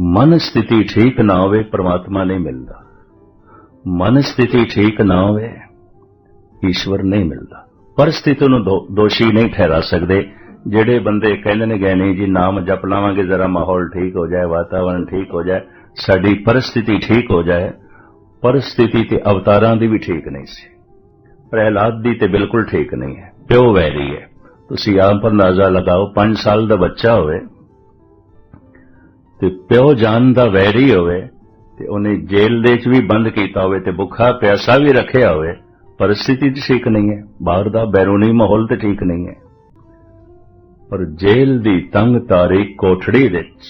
ਮਨ ਸਥਿਤੀ ਠੀਕ ਨਾ ਹੋਵੇ, ਪ੍ਰਮਾਤਮਾ ਨਹੀਂ ਮਿਲਦਾ। ਮਨ ਸਥਿਤੀ ਠੀਕ ਨਾ ਹੋਵੇ, ਈਸ਼ਵਰ ਨਹੀਂ ਮਿਲਦਾ। ਪਰਿਸਥਿਤੀ ਨੂੰ ਦੋਸ਼ੀ ਨਹੀਂ ਠਹਿਰਾ ਸਕਦੇ। ਜਿਹੜੇ ਬੰਦੇ ਕਹਿੰਦੇ ਨੇ ਗਏ ਨਹੀਂ ਜੀ, ਨਾਮ ਜਪ ਲਾਵਾਂਗੇ, ਜ਼ਰਾ ਮਾਹੌਲ ਠੀਕ ਹੋ ਜਾਏ, ਵਾਤਾਵਰਣ ਠੀਕ ਹੋ ਜਾਏ, ਸਾਡੀ ਪਰਿਸਥਿਤੀ ਠੀਕ ਹੋ ਜਾਏ, ਪਰਿਸਥਿਤੀ ਤੇ ਅਵਤਾਰਾਂ ਦੀ ਵੀ ਠੀਕ ਨਹੀਂ ਸੀ। ਪ੍ਰਹਿਲਾਦ ਦੀ ਤੇ ਬਿਲਕੁਲ ਠੀਕ ਨਹੀਂ ਹੈ। ਪਿਓ ਵੈਰੀ ਹੈ। ਤੁਸੀਂ ਆਪ ਅੰਦਾਜ਼ਾ ਲਗਾਓ 5 ਸਾਲ ਦਾ ਬੱਚਾ ਹੋਵੇ ਤੇ ਪਿਓ ਜਾਨ ਦਾ ਵੈਰੀ ਹੋਵੇ ਤੇ ਉਹਨੇ ਜੇਲ੍ਹ ਦੇ ਵਿੱਚ ਵੀ ਬੰਦ ਕੀਤਾ ਹੋਵੇ ਤੇ ਭੁੱਖਾ ਪਿਆਸਾ ਵੀ ਰੱਖਿਆ ਹੋਵੇ, ਪਰਿਸਥਿਤੀ ਤੇ ਠੀਕ ਨਹੀਂ ਹੈ, ਬਾਹਰ ਦਾ ਬੈਰੂਨੀ ਮਾਹੌਲ ਤੇ ਠੀਕ ਨਹੀਂ ਹੈ। ਪਰ ਜੇਲ੍ਹ ਦੀ ਤੰਗ ਤਾਰੀ ਕੋਠੜੀ ਵਿੱਚ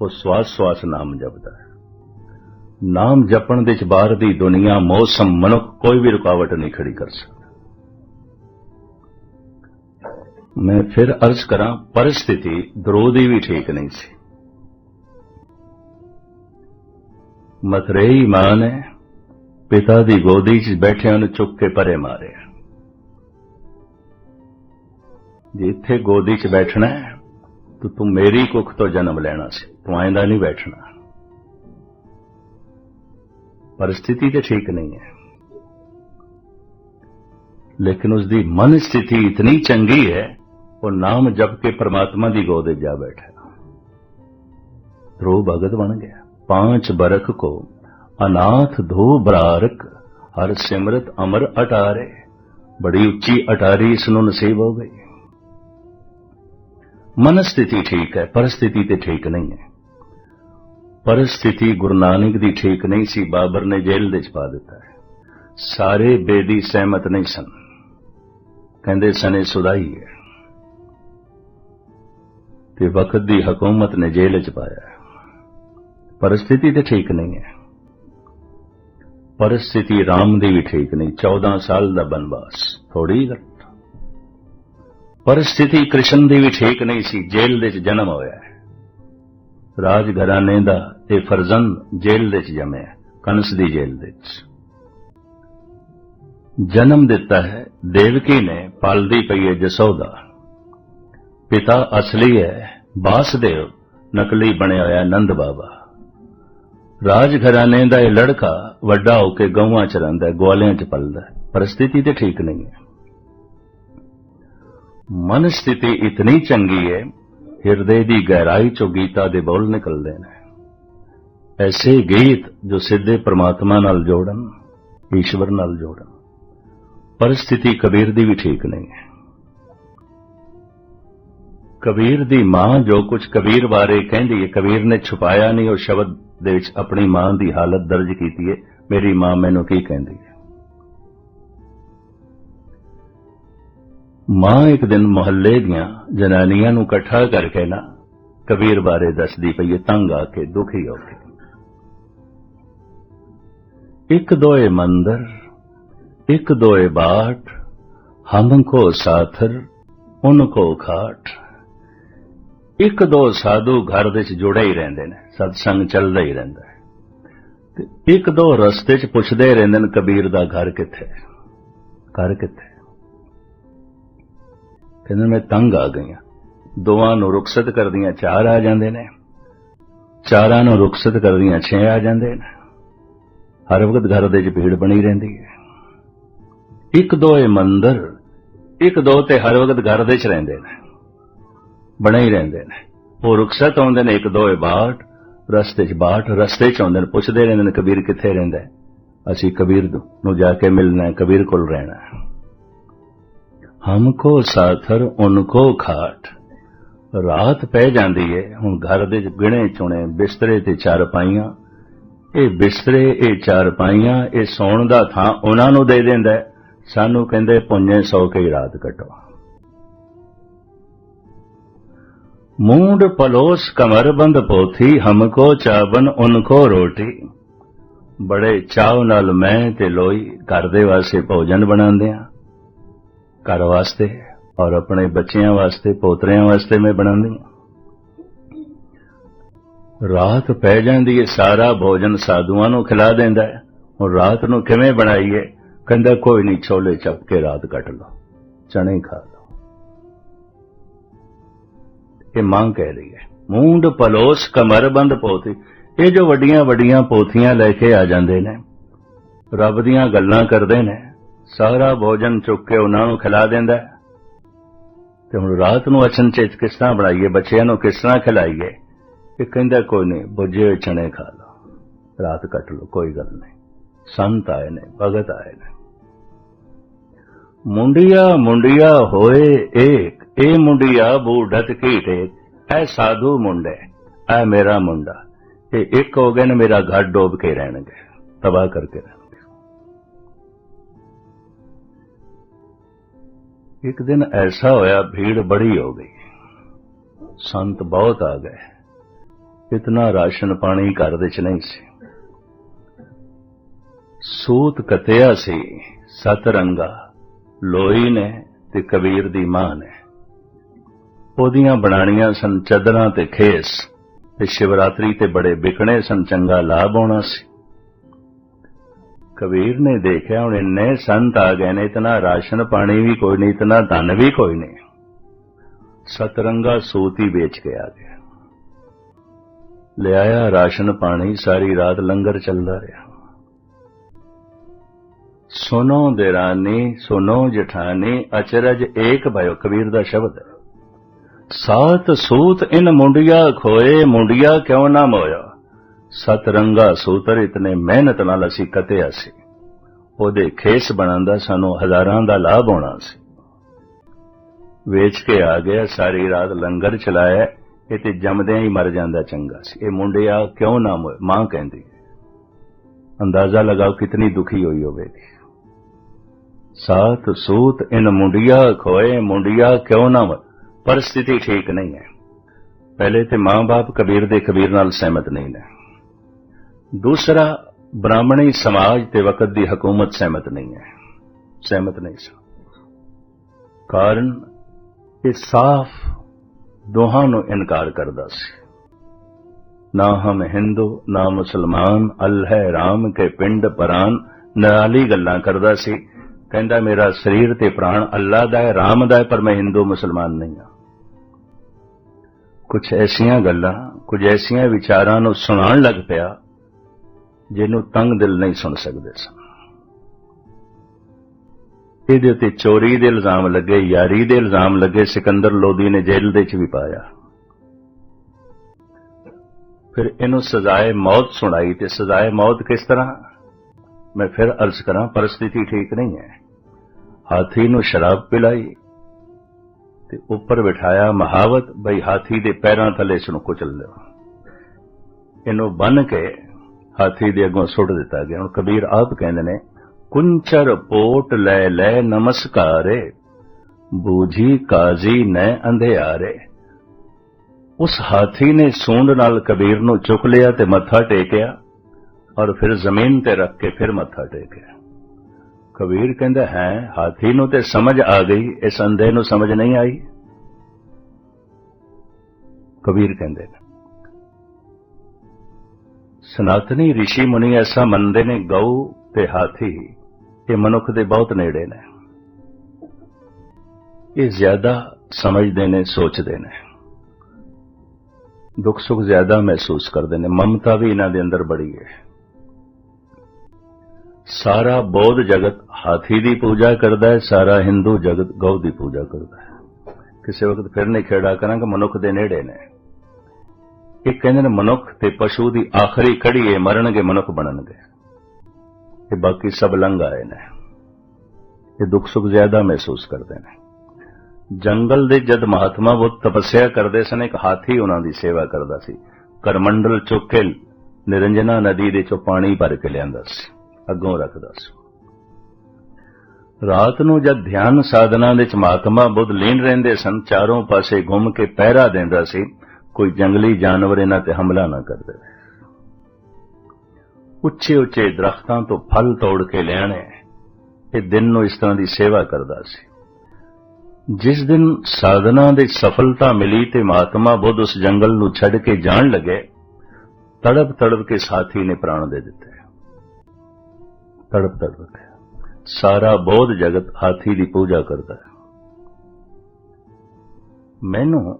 ਉਹ ਸਵਾਸ ਸਵਾਸ ਨਾਮ ਜਪਦਾ ਹੈ। ਨਾਮ ਜਪਣ ਦੇ ਚ ਬਾਹਰ ਦੀ ਦੁਨੀਆ, ਮੌਸਮ, ਮਨੁੱਖ ਕੋਈ ਵੀ ਰੁਕਾਵਟ ਨਹੀਂ ਖੜੀ ਕਰ ਸਕਦਾ। ਮੈਂ ਫਿਰ ਅਰਜ਼ ਕਰਾਂ, ਪਰਿਸਥਿਤੀ ਦਰੋਦੀ ਵੀ ਠੀਕ ਨਹੀਂ ਸੀ। ਮਸਰੇਈ ਮਾਂ ਨੇ ਪਿਤਾ ਦੀ ਗੋਦੀ 'ਚ ਬੈਠਿਆਂ ਨੂੰ ਚੁੱਕ ਕੇ ਪਰੇ ਮਾਰਿਆ। ਇੱਥੇ ਗੋਦੀ 'ਚ ਬੈਠਣਾ ਹੈ, ਤੂੰ ਤੂੰ ਮੇਰੀ ਕੁੱਖ ਤੋਂ ਜਨਮ ਲੈਣਾ ਸੀ। ਤੂੰ ਐਂਦਾ ਨਹੀਂ ਬੈਠਣਾ। ਪਰਿਸਥਿਤੀ ਤੇ ਠੀਕ ਨਹੀਂ ਹੈ। ਲੇਕਿਨ ਉਸ ਦੀ ਮਨ ਸਥਿਤੀ ਇਤਨੀ ਚੰਗੀ ਹੈ, ਉਹ ਨਾਮ ਜਪ ਕੇ ਪਰਮਾਤਮਾ ਦੀ ਗੋਦ ਜਾ ਬੈਠਾ। ਧਰੋ ਭਗਤ ਬਣ ਗਿਆ। पांच बरख को अनाथ धो बरारक हर सिमरत अमर अटारे बड़ी उच्ची अटारी इसनु नसीब हो गई मन स्थिति ठीक है परिस्थिति तो ठीक नहीं है ਪਰਿਸਥਿਤੀ ਗੁਰੂ ਨਾਨਕ ਦੀ ਠੀਕ ਨਹੀਂ ਸੀ ਬਾਬਰ ਨੇ ਜੇਲ੍ਹ ਦੇ ਚ ਪਾ ਦਿੱਤਾ ਹੈ ਸਾਰੇ ਬੇਦੀ ਸਹਿਮਤ ਨਹੀਂ ਸਨ ਕਹਿੰਦੇ ਸਨੇ ਸੁਦਾਈ ਹੈ ਤੇ ਵਕਤ ਦੀ ਹਕੂਮਤ ਨੇ ਜੇਲ੍ਹ ਚ ਪਾਇਆ ਹੈ। ਪਰਿਸਥਿਤੀ ਤੇ ਠੀਕ ਨਹੀਂ ਹੈ। ਪਰਿਸਥਿਤੀ ਰਾਮ ਦੀ ਵੀ ਠੀਕ ਨਹੀਂ। 14 ਸਾਲ ਦਾ ਬਨਵਾਸ ਥੋੜੀ ਗੱਲ। ਪਰਿਸਥਿਤੀ ਕ੍ਰਿਸ਼ਨ ਦੀ ਵੀ ਠੀਕ ਨਹੀਂ ਸੀ, ਜੇਲ੍ਹ ਦੇ ਚ ਜਨਮ ਹੋਇਆ ਰਾਜ ਘਰਾਣੇ ਦਾ ਇਹ ਫਰਜ਼ੰਦ ਜੇਲ੍ਹ ਦੇ ਚ ਜੰਮਿਆ ਕੰਸ ਦੀ ਜੇਲ ਦੇ ਚ ਜਨਮ ਦਿੱਤਾ ਹੈ, ਦੇਵਕੀ ਨੇ, ਪਾਲਦੀ ਪਈ ਹੈ ਜਸੋਦਾ। ਪਿਤਾ ਅਸਲੀ ਹੈ, ਬਾਸਦੇਵ, ਨਕਲੀ ਬਣਿਆ ਹੋਇਆ ਨੰਦ ਬਾਬਾ। ਰਾਜ ਘਰਾਣੇ ਦਾ ਇਹ ਲੜਕਾ ਵੱਡਾ ਹੋ ਕੇ ਗਊਆਂ ਚ ਰਹਿੰਦਾ ਹੈ, ਗਵਾਲਿਆਂ ਚ ਪਲਦਾ ਪਰਿਸਥਿਤੀ ਤੇ ਠੀਕ ਨਹੀਂ ਹੈ। ਮਨ ਸਥਿਤੀ ਇਤਨੀ ਚੰਗੀ ਹੈ, ਹਿਰਦੇ ਦੀ ਗਹਿਰਾਈ ਚੋਂ ਗੀਤਾ ਦੇ ਬੋਲ ਨਿਕਲਦੇ ਨੇ। ਐਸੇ ਗੀਤ ਜੋ ਸਿੱਧੇ ਪ੍ਰਮਾਤਮਾ ਨਾਲ ਜੋੜਨ, ਈਸ਼ਵਰ ਨਾਲ ਜੋੜਨ। ਪਰਿਸਥਿਤੀ ਕਬੀਰ ਦੀ ਵੀ ਠੀਕ ਨਹੀਂ ਹੈ। ਕਬੀਰ ਦੀ ਮਾਂ ਜੋ ਕੁਝ ਕਬੀਰ ਬਾਰੇ ਕਹਿੰਦੀ ਹੈ, ਕਬੀਰ ਨੇ ਛੁਪਾਇਆ ਨਹੀਂ, ਉਹ ਸ਼ਬਦ ਦੇ ਵਿੱਚ ਆਪਣੀ ਮਾਂ ਦੀ ਹਾਲਤ ਦਰਜ ਕੀਤੀ ਹੈ। ਮੇਰੀ ਮਾਂ ਮੈਨੂੰ ਕੀ ਕਹਿੰਦੀ ਹੈ? ਮਾਂ ਇੱਕ ਦਿਨ ਮੁਹੱਲੇ ਦੀਆਂ ਜਨਾਨੀਆਂ ਨੂੰ ਇਕੱਠਾ ਕਰਕੇ ਨਾ ਕਬੀਰ ਬਾਰੇ ਦੱਸਦੀ ਪਈ ਹੈ, ਤੰਗ ਆ ਕੇ, ਦੁਖੀ ਹੋ ਕੇ। ਇੱਕ ਦੋਏ ਮੰਦਰ, ਇੱਕ ਦੋਏ ਬਾਠ ਹਮ ਕੋ ਸਾਥਰ, ਉਨ ਕੋ ਖਾਟ। ਇੱਕ ਦੋ ਸਾਧੂ ਘਰ ਦੇ ਚ ਜੁੜੇ ਹੀ ਰਹਿੰਦੇ ਨੇ, ਸਤਸੰਗ ਚੱਲਦਾ ਹੀ ਰਹਿੰਦਾ ਹੈ। ਤੇ ਇੱਕ ਦੋ ਰਸਤੇ 'ਚ ਪੁੱਛਦੇ ਰਹਿੰਦੇ ਨੇ, ਕਬੀਰ ਦਾ ਘਰ ਕਿੱਥੇ? ਘਰ ਕਿੱਥੇ? ਹੈ? ਕਹਿੰਦੇ ਮੈਂ ਤੰਗ ਆ ਗਈਆਂ ਦੋਵਾਂ ਨੂੰ ਰੁਖਸਤ ਕਰਦੀਆਂ ਚਾਰ ਆ ਜਾਂਦੇ ਨੇ, ਚਾਰਾਂ ਨੂੰ ਰੁਖਸਤ ਕਰਦੀਆਂ ਛੇ ਆ ਜਾਂਦੇ ਨੇ। ਹਰ ਵਕਤ ਘਰ ਦੇ ਚ ਭੀੜ ਬਣੀ ਰਹਿੰਦੀ ਹੈ। ਇੱਕ ਦੋ ਇਹ ਮੰਦਰ, ਇੱਕ ਦੋ ਤੇ ਹਰ ਵਕਤ ਘਰ ਦੇ ਚ ਰਹਿੰਦੇ ਨੇ। ਬਣੇ ਹੀ ਰਹਿੰਦੇ ਨੇ। ਉਹ ਰੁਖਸਤ ਆਉਂਦੇ ਨੇ ਇੱਕ ਦੋ ਬਾਟ ਰਸਤੇ ਚ ਬਾਟ ਰਸਤੇ ਚ ਆਉਂਦੇ ਨੇ, ਪੁੱਛਦੇ ਰਹਿੰਦੇ ਨੇ ਕਬੀਰ ਕਿੱਥੇ ਰਹਿੰਦਾ ਅਸੀਂ ਕਬੀਰ ਨੂੰ ਜਾ ਕੇ ਮਿਲਣਾ ਹੈ, ਕਬੀਰ ਕੋਲ ਰਹਿਣਾ ਹੈ। ਹਮਕੋ ਸਾਥਰ ਉਨਕੋ ਖਾਟ। ਰਾਤ ਪੈ ਜਾਂਦੀ ਹੈ ਹੁਣ ਘਰ ਦੇ ਚ ਗਿਣੇ ਚੁਣੇ ਬਿਸਤਰੇ ਤੇ ਚਾਰ ਪਾਈਆਂ। ਇਹ ਬਿਸਤਰੇ, ਇਹ ਚਾਰ ਪਾਈਆਂ, ਇਹ ਸੌਣ ਦਾ ਥਾਂ ਉਹਨਾਂ ਨੂੰ ਦੇ ਦਿੰਦਾ ਸਾਨੂੰ ਕਹਿੰਦੇ ਪੁੰਨੇ ਸੌ ਕੇ ਹੀ ਰਾਤ ਕੱਟੋ। ਮੂੰਡ ਪਲੋਸ ਕਮਰ ਬੰਦ ਪੋਥੀ ਹਮਕੋ ਚਾਵਨ ਉਨਕੋ ਰੋਟੀ। ਬੜੇ ਚਾਅ ਨਾਲ ਮੈਂ ਤੇ ਲੋਈ ਘਰ ਦੇ ਵਾਸਤੇ ਭੋਜਨ ਬਣਾਉਂਦੇ ਆ ਘਰ ਵਾਸਤੇ ਔਰ ਆਪਣੇ ਬੱਚਿਆਂ ਵਾਸਤੇ, ਪੋਤਰਿਆਂ ਵਾਸਤੇ ਮੈਂ ਬਣਾਉਂਦੀ ਹਾਂ। ਰਾਤ ਪੈ ਜਾਂਦੀ ਹੈ ਸਾਰਾ ਭੋਜਨ ਸਾਧੂਆਂ ਨੂੰ ਖਿਲਾ ਦਿੰਦਾ ਹੈ। ਹੁਣ ਰਾਤ ਨੂੰ ਕਿਵੇਂ ਬਣਾਈਏ? ਕਹਿੰਦਾ, ਕੋਈ ਨਹੀਂ, ਛੋਲੇ ਚੱਪ ਕੇ ਰਾਤ ਕੱਟ ਲਓ। ਚਣੇ ਖਾ ਲਓ। ਇਹ ਮੰਗ ਕਹਿ ਰਹੀ ਹੈ। ਮੂੰਡ ਪਲੋਸ ਕਮਰਬੰਦ ਪੋਥੀ ਇਹ ਜੋ ਵੱਡੀਆਂ ਵੱਡੀਆਂ ਪੋਥੀਆਂ ਲੈ ਕੇ ਆ ਜਾਂਦੇ ਨੇ, ਰੱਬ ਦੀਆਂ ਗੱਲਾਂ ਕਰਦੇ ਨੇ, ਸਾਰਾ ਭੋਜਨ ਚੁੱਕ ਕੇ ਉਹਨਾਂ ਨੂੰ ਖਿਲਾ ਦਿੰਦਾ ਤੇ ਹੁਣ ਰਾਤ ਨੂੰ ਅਚਨਚੇਤ ਕਿਸ ਤਰ੍ਹਾਂ ਬਣਾਈਏ, ਬੱਚਿਆਂ ਨੂੰ ਕਿਸ ਤਰ੍ਹਾਂ ਖਿਲਾਈਏ, ਇਹ ਕਹਿੰਦਾ ਕੋਈ ਨਹੀਂ, ਬੁੱਝੇ ਹੋਏ ਚਣੇ ਖਾ ਲਓ। ਰਾਤ ਕੱਟ ਲਓ, ਕੋਈ ਗੱਲ ਨਹੀਂ। ਸੰਤ ਆਏ ਨੇ, ਭਗਤ ਆਏ ਨੇ। ਮੁੰਡਿਆ ਮੁੰਡਿਆ ਹੋਏ ਏਕ ਇਹ ਮੁੰਡਿਆ ਬੂਢਤ ਕੀ ਟੇਕ ਐ ਸਾਧੂ ਮੁੰਡੇ, ਐ ਮੇਰਾ ਮੁੰਡਾ ਇਹ ਇੱਕ ਹੋ ਗਏ ਨੇ ਮੇਰਾ ਘਰ ਡੋਬ ਕੇ ਰਹਿਣਗੇ, ਤਬਾਹ ਕਰਕੇ ਰਹਿਣਗੇ। ਇੱਕ ਦਿਨ ਐਸਾ ਹੋਇਆ, ਭੀੜ ਬੜੀ ਹੋ ਗਈ। ਸੰਤ ਬਹੁਤ ਆ ਗਏ। ਇਤਨਾ ਰਾਸ਼ਨ ਪਾਣੀ ਘਰ ਦੇ ਚ ਨਹੀਂ ਸੀ। ਸੂਤ ਕਤਿਆ ਸੀ ਸਤ ਰੰਗਾ ਲੋਈ ਨੇ ਤੇ ਕਬੀਰ ਦੀ ਮਾਂ ਨੇ। ਉਹਦੀਆਂ ਬਣਾਣੀਆਂ ਸਨ ਚਦਰਾਂ ਤੇ ਖੇਸ ਤੇ ਸ਼ਿਵਰਾਤਰੀ ਤੇ ਬੜੇ ਵਿਕਣੇ ਸਨ, ਚੰਗਾ ਲਾਭ ਆਉਣਾ ਸੀ। ਕਬੀਰ ਨੇ ਦੇਖਿਆ ਹੁਣ ਇੰਨੇ ਸੰਤ ਆ ਗਏ ਨੇ, ਇਤਨਾ ਰਾਸ਼ਨ ਪਾਣੀ ਵੀ ਕੋਈ ਨਹੀਂ, ਇਤਨਾ ਧਨ ਵੀ ਕੋਈ ਨਹੀਂ। ਸਤਰੰਗਾ ਸੂਤ ਹੀ ਵੇਚ ਕੇ ਆ ਗਿਆ। ਲਿਆਇਆ ਰਾਸ਼ਨ ਪਾਣੀ, ਸਾਰੀ ਰਾਤ ਲੰਗਰ ਚੱਲਦਾ ਰਿਹਾ। ਸੁਨੋ ਦੇਰਾਨੀ ਸੁਨੋ ਜਠਾਨੀ, ਅਚਰਜ ਏਕ ਭਇਓ, ਕਬੀਰ ਦਾ ਸ਼ਬਦ। ਹੈ ਸਾਤ ਸੂਤ ਇਨ ਮੁੰਡਿਆ ਖੋਏ, ਮੁੰਡਿਆ ਕਿਉਂ ਨਾ ਮੋਇਆ? ਸਤਰੰਗਾ ਸੂਤਰ ਇਤਨੇ ਮਿਹਨਤ ਨਾਲ ਅਸੀਂ ਕਤਿਆ ਸੀ। ਉਹਦੇ ਖੇਸ ਬਣਨ ਦਾ ਸਾਨੂੰ ਹਜ਼ਾਰਾਂ ਦਾ ਲਾਭ ਹੋਣਾ ਸੀ। ਵੇਚ ਕੇ ਆ ਗਿਆ, ਸਾਰੀ ਰਾਤ ਲੰਗਰ ਚਲਾਇਆ, ਇਹ ਤੇ ਜੰਮਦਿਆਂ ਹੀ ਮਰ ਜਾਂਦਾ ਚੰਗਾ ਸੀ। ਇਹ ਮੁੰਡਿਆ ਕਿਉਂ ਨਾ ਮੋਇਆ? ਮਾਂ ਕਹਿੰਦੀ, ਅੰਦਾਜ਼ਾ ਲਗਾਓ ਕਿਤਨੀ ਦੁਖੀ ਹੋਈ ਹੋਵੇਗੀ। ਸਾਤ ਸੂਤ ਇਨ ਮੁੰਡਿਆ ਖੋਏ, ਮੁੰਡਿਆ ਕਿਉਂ ਨਾ ਮੋਏ ਪਰ ਸਥਿਤੀ ਠੀਕ ਨਹੀਂ ਹੈ। ਪਹਿਲੇ ਤੇ ਮਾਂ-ਬਾਪ ਕਬੀਰ ਦੇ ਕਬੀਰ ਨਾਲ ਸਹਿਮਤ ਨਹੀਂ ਨੇ। ਦੂਸਰਾ, ਬ੍ਰਾਹਮਣੀ ਸਮਾਜ ਤੇ ਵਕਤ ਦੀ ਹਕੂਮਤ ਸਹਿਮਤ ਨਹੀਂ ਹੈ। ਸਹਿਮਤ ਨਹੀਂ ਸੀ ਕਾਰਨ ਇਹ ਸਾਫ਼ ਦੋਹਾਂ ਨੂੰ ਇਨਕਾਰ ਕਰਦਾ ਸੀ। ਨਾ ਹਮ ਹਿੰਦੂ, ਨਾ ਮੁਸਲਮਾਨ, ਅਲ ਹੈ RAM ਕੇ ਪਿੰਡ ਪਰਾਨ, ਨਰਾਲੀ ਗੱਲਾਂ ਕਰਦਾ ਸੀ। ਕਹਿੰਦਾ, ਮੇਰਾ ਸਰੀਰ ਤੇ ਪ੍ਰਾਣ ਅੱਲਾ ਦਾ ਹੈ RAM ਦਾ ਹੈ, ਪਰ ਮੈਂ ਹਿੰਦੂ, ਮੁਸਲਮਾਨ ਨਹੀਂ ਹਾਂ। ਕੁਝ ਐਸੀਆਂ ਗੱਲਾਂ, ਕੁਝ ਐਸੀਆਂ ਵਿਚਾਰਾਂ ਨੂੰ ਸੁਣਾਉਣ ਲੱਗ ਪਿਆ, ਜਿਹਨੂੰ ਤੰਗ ਦਿਲ ਨਹੀਂ ਸੁਣ ਸਕਦੇ ਸਨ। ਇਹਦੇ ਉੱਤੇ ਚੋਰੀ ਦੇ ਇਲਜ਼ਾਮ ਲੱਗੇ, ਯਾਰੀ ਦੇ ਇਲਜ਼ਾਮ ਲੱਗੇ, ਸਿਕੰਦਰ ਲੋਦੀ ਨੇ ਜੇਲ੍ਹ ਦੇ ਵਿੱਚ ਵੀ ਪਾਇਆ। ਫਿਰ ਇਹਨੂੰ ਸਜ਼ਾਏ ਮੌਤ ਸੁਣਾਈ ਤੇ ਸਜ਼ਾਏ ਮੌਤ ਕਿਸ ਤਰ੍ਹਾਂ? ਮੈਂ ਫਿਰ ਅਰਜ਼ ਕਰਾਂ, ਪਰਿਸਥਿਤੀ ਠੀਕ ਨਹੀਂ ਹੈ। ਹਾਥੀ ਨੂੰ ਸ਼ਰਾਬ ਪਿਲਾਈ ਤੇ ਉੱਪਰ ਬਿਠਾਇਆ ਮਹਾਵਤ, ਬਈ ਹਾਥੀ ਦੇ ਪੈਰਾਂ ਥੱਲੇ ਇਸ ਨੂੰ ਕੁਚਲ ਲਿਓ। ਇਹਨੂੰ ਬੰਨ ਕੇ ਹਾਥੀ ਦੇ ਅੱਗੋਂ ਸੁੱਟ ਦਿੱਤਾ ਗਿਆ। ਹੁਣ ਕਬੀਰ ਆਪ ਕਹਿੰਦੇ ਨੇ, ਕੁੰਚਰ ਪੋਟ ਲੈ ਲੈ ਨਮਸਕਾਰੇ, ਬੂਝੀ ਕਾਜ਼ੀ ਨੈ ਅੰਧਿਆਰੇ। ਉਸ ਹਾਥੀ ਨੇ ਸੂੰਡ ਨਾਲ ਕਬੀਰ ਨੂੰ ਚੁੱਕ ਲਿਆ ਤੇ ਮੱਥਾ ਟੇਕਿਆ ਔਰ ਫਿਰ ਜ਼ਮੀਨ ਤੇ ਰੱਖ ਕੇ ਫਿਰ ਮੱਥਾ ਟੇਕਿਆ। ਕਬੀਰ ਕਹਿੰਦਾ, ਹੈ, ਹਾਥੀ ਨੂੰ ਤੇ ਸਮਝ ਆ ਗਈ, ਇਸ ਅੰਧੇ ਨੂੰ ਸਮਝ ਨਹੀਂ ਆਈ। ਕਬੀਰ ਕਹਿੰਦੇ ਨੇ, ਸਨਾਤਨੀ ઋષਿ ਮੁਨੀ ਐਸਾ ਮੰਨਦੇ ਨੇ ਗਊ ਤੇ ਹਾਥੀ, ਇਹ ਮਨੁੱਖ ਦੇ ਬਹੁਤ ਨੇੜੇ ਨੇ। ਇਹ ਜ਼ਿਆਦਾ ਸਮਝਦੇ ਨੇ, ਸੋਚਦੇ ਨੇ। ਦੁੱਖ ਸੁੱਖ ਜ਼ਿਆਦਾ ਮਹਿਸੂਸ ਕਰਦੇ ਨੇ, ਮਮਤਾ ਵੀ ਇਹਨਾਂ ਦੇ ਅੰਦਰ ਬੜੀ ਹੈ। ਸਾਰਾ ਬੌਧ ਜਗਤ ਹਾਥੀ ਦੀ ਪੂਜਾ ਕਰਦਾ ਹੈ, ਸਾਰਾ ਹਿੰਦੂ ਜਗਤ ਗਊ ਦੀ ਪੂਜਾ ਕਰਦਾ ਹੈ। ਕਿਸੇ ਵਕਤ ਫਿਰ ਨਹੀਂ ਖੇੜਾ ਕਰਾਂਗੇ, ਮਨੁੱਖ ਦੇ ਨੇੜੇ ਨੇ। ਇਹ ਕਹਿੰਦੇ ਨੇ ਮਨੁੱਖ ਤੇ ਪਸ਼ੂ ਦੀ ਆਖਰੀ ਕੜੀ ਹੈ ਮਰਨਗੇ, ਮਨੁੱਖ ਬਣਨਗੇ। ਇਹ ਬਾਕੀ ਸਭ ਲੰਘ ਆਏ ਨੇ। ਇਹ ਦੁੱਖ ਸੁੱਖ ਜ਼ਿਆਦਾ ਮਹਿਸੂਸ ਕਰਦੇ ਨੇ। ਜੰਗਲ ਦੇ ਜਦ ਮਹਾਤਮਾ ਬੁੱਧ ਤਪੱਸਿਆ ਕਰਦੇ ਸਨ, ਇੱਕ ਹਾਥੀ ਉਹਨਾਂ ਦੀ ਸੇਵਾ ਕਰਦਾ ਸੀ। ਕਰਮੰਡਲ ਚੁੱਕ ਕੇ ਨਿਰੰਜਨਾ ਨਦੀ ਦੇ ਚੋਂ ਪਾਣੀ ਭਰ ਕੇ ਲਿਆਂਦਾ ਸੀ। ਅੱਗੋਂ ਰੱਖਦਾ ਸੀ। ਰਾਤ ਨੂੰ ਜਦ ਧਿਆਨ ਸਾਧਨਾ ਵਿੱਚ ਚ ਮਹਾਤਮਾ ਬੁੱਧ ਲੀਨ ਰਹਿੰਦੇ ਸਨ, ਚਾਰੋਂ ਪਾਸੇ ਘੁੰਮ ਕੇ ਪਹਿਰਾ ਦਿੰਦਾ ਸੀ, ਕੋਈ ਜੰਗਲੀ ਜਾਨਵਰ ਇਹਨਾਂ ਤੇ ਹਮਲਾ ਨਾ ਕਰਦੇ ਉੱਚੇ ਉੱਚੇ ਦਰਖਤਾਂ ਤੋਂ ਫਲ ਤੋੜ ਕੇ ਲੈਣੇ ਇਹ ਦਿਨ ਨੂੰ ਇਸ ਤਰ੍ਹਾਂ ਦੀ ਸੇਵਾ ਕਰਦਾ ਸੀ। ਜਿਸ ਦਿਨ ਸਾਧਨਾ ਦੇ ਸਫਲਤਾ ਮਿਲੀ ਤੇ ਮਹਾਤਮਾ ਬੁੱਧ ਉਸ ਜੰਗਲ ਨੂੰ ਛੱਡ ਕੇ ਜਾਣ ਲੱਗੇ, ਤੜਪ ਤੜਪ ਕੇ ਸਾਥੀ ਨੇ ਪ੍ਰਾਣ ਦੇ ਦਿੱਤੇ। ਤੜਪ ਤੜ ਰੱਖਿਆ। ਸਾਰਾ ਬੌਧ ਜਗਤ ਹਾਥੀ ਦੀ ਪੂਜਾ ਕਰਦਾ ਹੈ। ਮੈਨੂੰ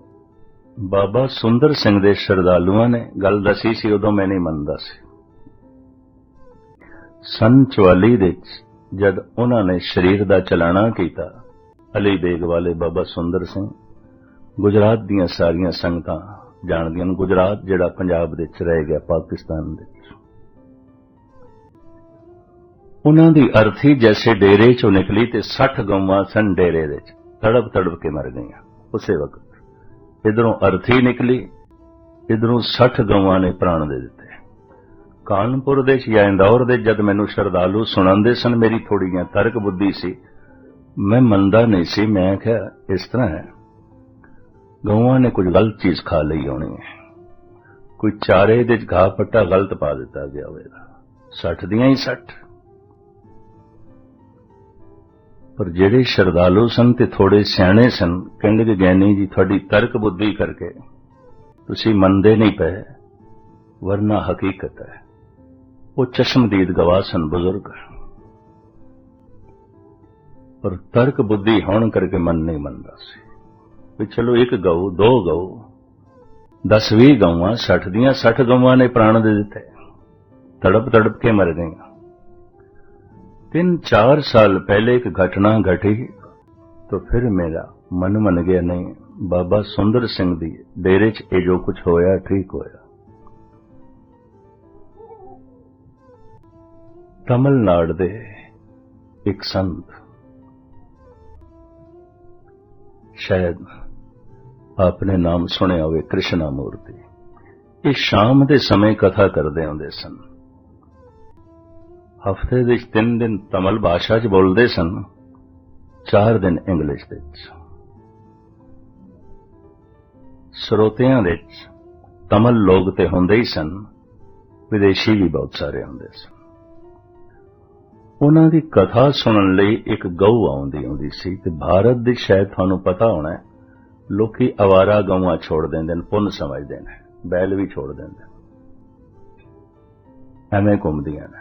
ਬਾਬਾ ਸੁੰਦਰ ਸਿੰਘ ਦੇ ਸ਼ਰਧਾਲੂਆਂ ਨੇ ਗੱਲ ਦੱਸੀ ਸੀ, ਉਦੋਂ ਮੈਂ ਨਹੀਂ ਮੰਨਦਾ ਸੀ। ਸਨ 44 ਦੇ ਵਿੱਚ ਜਦ ਉਹਨਾਂ ਨੇ ਸਰੀਰ ਦਾ ਚਲਾਣਾ ਕੀਤਾ, ਅਲੀ ਬੇਗ ਵਾਲੇ ਬਾਬਾ ਸੁੰਦਰ ਸਿੰਘ, ਗੁਜਰਾਤ ਦੀਆਂ ਸਾਰੀਆਂ ਸੰਗਤਾਂ ਜਾਣਦੀਆਂ ਨੇ। ਗੁਜਰਾਤ ਜਿਹੜਾ ਪੰਜਾਬ ਦੇ ਵਿੱਚ ਰਹਿ ਗਿਆ, ਪਾਕਿਸਤਾਨ ਦੇ ਵਿੱਚ। ਉਹਨਾਂ ਦੀ ਅਰਥੀ ਜੈਸੇ ਡੇਰੇ ਚੋਂ ਨਿਕਲੀ ਤੇ 60 ਗਊਆਂ ਸਨ ਡੇਰੇ ਦੇ ਵਿੱਚ। ਤੜਪ ਤੜਪ ਕੇ ਮਰ ਗਈਆਂ। ਉਸੇ ਵਕਤ ਇਧਰੋਂ ਅਰਥੀ ਨਿਕਲੀ, ਇਧਰੋਂ 60 ਗਊਆਂ ਨੇ ਪ੍ਰਾਣ ਦੇ ਦਿੱਤੇ। ਕਾਨਪੁਰ ਦੇ ਜਾਂ ਇੰਦੌਰ ਦੇ ਜਦ ਮੈਨੂੰ ਸ਼ਰਧਾਲੂ ਸੁਣਾਉਂਦੇ ਸਨ ਮੇਰੀ ਥੋੜੀ ਜਿਹੀ ਤਰਕ ਬੁੱਧੀ ਸੀ, ਮੈਂ ਮੰਨਦਾ ਨਹੀਂ ਸੀ, ਮੈਂ ਕਿਹਾ, ਇਸ ਤਰ੍ਹਾਂ ਹੈ। ਗਊਆਂ ਨੇ ਕੁਝ ਗਲਤ ਚੀਜ਼ ਖਾ ਲਈ ਹੋਣੀ ਹੈ। ਕੋਈ ਚਾਰੇ ਦੇ ਘਾਹ ਪੱਟਾ ਗਲਤ ਪਾ ਦਿੱਤਾ ਗਿਆ ਹੋਵੇਗਾ। 60 ਦੀਆਂ ਹੀ 60 ਪਰ ਜਿਹੜੇ ਸ਼ਰਧਾਲੂ ਸਨ ਤੇ ਥੋੜੇ ਸਿਆਣੇ ਸਨ, ਕਹਿੰਦੇ ਕਿ ਗਿਆਨੀ ਜੀ, ਤੁਹਾਡੀ ਤਰਕ ਬੁੱਧੀ ਕਰਕੇ ਤੁਸੀਂ ਮੰਨਦੇ ਨਹੀਂ ਪਏ, ਵਰਨਾ ਹਕੀਕਤ ਹੈ। ਉਹ ਚਸ਼ਮਦੀਦ ਗਵਾਹ ਸਨ ਬਜ਼ੁਰਗ। ਪਰ ਤਰਕ ਬੁੱਧੀ ਹੋਣ ਕਰਕੇ ਮਨ ਨਹੀਂ ਮੰਨਦਾ ਸੀ। ਵੀ ਚਲੋ ਇੱਕ ਗਊ, ਦੋ ਗਊ 10 20 ਗਊਆਂ 60 ਦੀਆਂ 60 ਗਊਆਂ ਨੇ ਪ੍ਰਾਣ ਦੇ ਦਿੱਤੇ। ਤੜਪ ਤੜਪ ਕੇ ਮਰ ਗਈਆਂ। ਤਿੰਨ ਚਾਰ ਸਾਲ ਪਹਿਲੇ ਇੱਕ ਘਟਨਾ ਘਟੀ तो ਫਿਰ ਮੇਰਾ ਮਨ ਮੰਨ ਗਿਆ, ਨਹੀਂ, ਬਾਬਾ ਸੁੰਦਰ ਸਿੰਘ ਦੀ ਡੇਰੇ 'ਚ ਇਹ ਜੋ ਕੁਝ ਹੋਇਆ, ਠੀਕ ਹੋਇਆ। ਤਮਿਲਨਾਡ ਦੇ ਇੱਕ ਸੰਤ, ਸ਼ਾਇਦ ਆਪਨੇ ਨਾਮ ਸੁਣਿਆ ਹੋਵੇ, ਕ੍ਰਿਸ਼ਨਾ ਮੂਰਤੀ। ਇਹ ਸ਼ਾਮ ਦੇ ਸਮੇਂ ਕਥਾ ਕਰਦੇ ਹੁੰਦੇ ਸਨ। ਹਫ਼ਤੇ ਦੇ ਵਿੱਚ ਤਿੰਨ ਦਿਨ ਤਮਲ ਭਾਸ਼ਾ 'ਚ ਬੋਲਦੇ ਸਨ, ਚਾਰ ਦਿਨ ਇੰਗਲਿਸ਼ ਦੇ ਵਿੱਚ। ਸਰੋਤਿਆਂ ਦੇ ਵਿੱਚ ਤਮਲ ਲੋਕ ਤੇ ਹੁੰਦੇ ਹੀ ਸਨ, ਵਿਦੇਸ਼ੀ ਵੀ ਬਹੁਤ ਸਾਰੇ ਹੁੰਦੇ ਸਨ। ਉਹਨਾਂ ਦੀ ਕਥਾ ਸੁਣਨ ਲਈ ਇੱਕ ਗਊ ਆਉਂਦੀ ਹੁੰਦੀ ਸੀ ਤੇ ਭਾਰਤ ਦੀ ਸ਼ਾਇਦ ਤੁਹਾਨੂੰ ਪਤਾ ਹੋਣਾ ਹੈ, ਲੋਕੀ ਆਵਾਰਾ ਗਊਆਂ ਛੋੜ ਦਿੰਦੇ ਨੇ, ਪੁੰਨ ਸਮਝਦੇ ਨੇ, ਬੈਲ ਵੀ ਛੋੜ ਦਿੰਦੇ ਨੇ। ਐਵੇਂ ਘੁੰਮਦੀਆਂ ਨੇ।